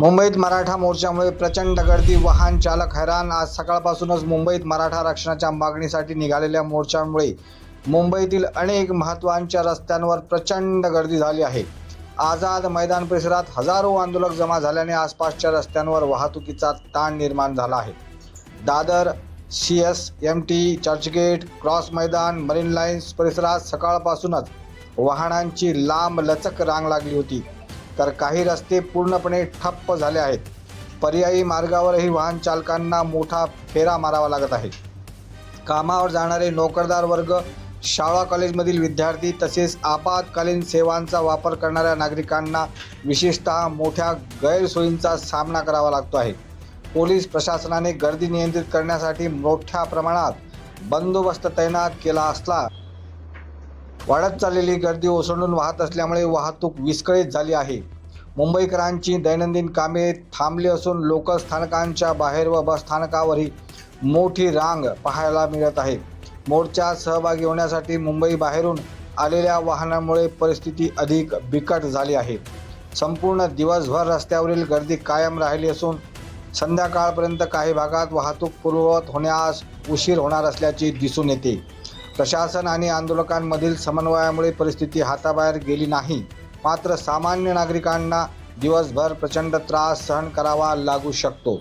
मुंबईत मराठा मोर्चामुळे प्रचंड गर्दी वाहन चालक हैराण. आज सकाळपासूनच मुंबईत मराठा आरक्षणाच्या मागणीसाठी निघालेल्या मोर्चामुळे मुंबईतील अनेक महत्त्वांच्या रस्त्यांवर प्रचंड गर्दी झाली आहे. आझाद मैदान परिसरात हजारो आंदोलक जमा झाल्याने आसपासच्या रस्त्यांवर वाहतुकीचा ताण निर्माण झाला आहे. Dadar C S M T Churchgate cross Maidan Marine Lines परिसरात सकाळपासूनच वाहनांची लांब लचक रांग लागली होती. तर काही रस्ते पूर्णपणे ठप्प झाले आहेत. पर्यायी मार्गावरही वाहन चालकांना मोठा फेरा मारावा लागत आहे. कामावर जाणारे नोकरदार वर्ग शाळा कॉलेजमधील विद्यार्थी तसेच आपत्कालीन सेवांचा वापर करणाऱ्या नागरिकांना विशेषतः मोठ्या गैरसोयींचा सामना करावा लागतो आहे. पोलीस प्रशासनाने गर्दी नियंत्रित करण्यासाठी मोठ्या प्रमाणात बंदोबस्त तैनात केला असला वाढत चाललेली गर्दी ओसंडून वाहत असल्यामुळे वाहतूक विस्कळीत झाली आहे. मुंबईकरांची दैनंदिन कामे थांबली असून लोकल स्थानकांच्या बाहेर व बस स्थानकावरही मोठी रांग पाहायला मिळत आहे. मोर्चात सहभागी होण्यासाठी मुंबई बाहेरून आलेल्या वाहनांमुळे परिस्थिती अधिक बिकट झाली आहे. संपूर्ण दिवसभर रस्त्यावरील गर्दी कायम राहिली असून संध्याकाळपर्यंत काही भागात वाहतूक पूर्ववत होण्यास उशीर होणार असल्याचे दिसून येते. प्रशासन आणि आंदोलकांमधील समन्वयामुळे परिस्थिती हाताबाहेर गेली नाही. मात्र सामान्य नागरिकांना दिवसभर प्रचंड त्रास सहन करावा लागू शकतो.